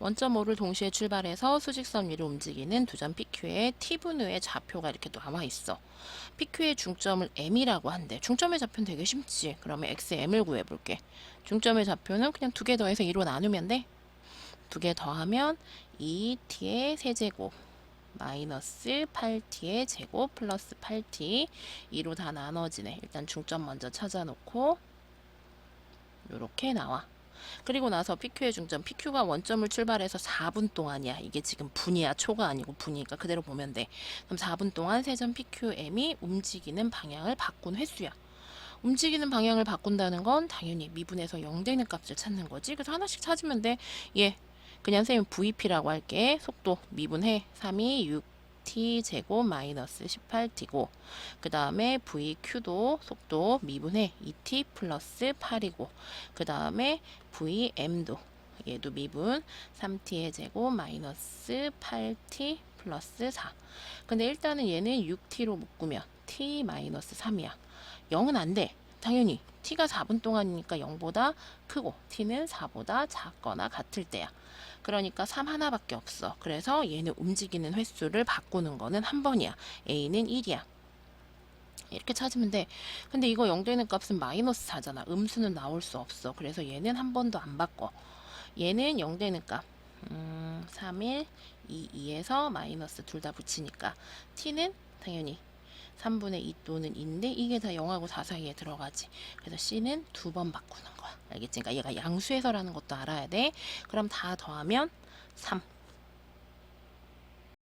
원점 5를 동시에 출발해서 수직선 위로 움직이는 두 점 PQ의 T분의 좌표가 이렇게 나와 있어. PQ의 중점을 M이라고 한대. 중점의 좌표는 되게 쉽지. 그러면 XM을 구해볼게. 중점의 좌표는 그냥 두 개 더해서 2로 나누면 돼. 두 개 더하면 2T의 세제곱 마이너스 8T의 제곱 플러스 8T 2로 다 나눠지네. 일단 중점 먼저 찾아놓고 이렇게 나와. 그리고 나서 PQ의 중점, PQ가 원점을 출발해서 4분 동안이야. 이게 지금 분이야. 초가 아니고 분이니까 그대로 보면 돼. 그럼 4분 동안 세점 PQM이 움직이는 방향을 바꾼 횟수야. 움직이는 방향을 바꾼다는 건 당연히 미분에서 0 되는 값을 찾는 거지. 그래서 하나씩 찾으면 돼. 예. 그냥 쌤이 VP라고 할게. 속도 미분해. 3이 6t 제곱 마이너스 18t고 그 다음에 VQ도 속도 미분해 2t 플러스 8이고 그 다음에 VM도 얘도 미분 3t의 제곱 마이너스 8t 플러스 4 근데 일단은 얘는 6t로 묶으면 t 마이너스 3이야. 0은 안 돼. 당연히 t가 4분 동안이니까 0보다 크고 t는 4보다 작거나 같을 때야 그러니까 3 하나밖에 없어 그래서 얘는 움직이는 횟수를 바꾸는 거는 한 번이야 a는 1이야 이렇게 찾으면 돼. 근데 이거 0 되는 값은 마이너스 4잖아. 음수는 나올 수 없어. 그래서 얘는 한 번도 안 바꿔. 얘는 0 되는 값. 음, 3일 2, 2에서 마이너스 둘 다 붙이니까 t는 당연히 3분의 2 또는 2인데 이게 다 0하고 4 사이에 들어가지. 그래서 c는 두 번 바꾸는 거야. 알겠지? 그러니까 얘가 양수에서라는 것도 알아야 돼. 그럼 다 더하면 3.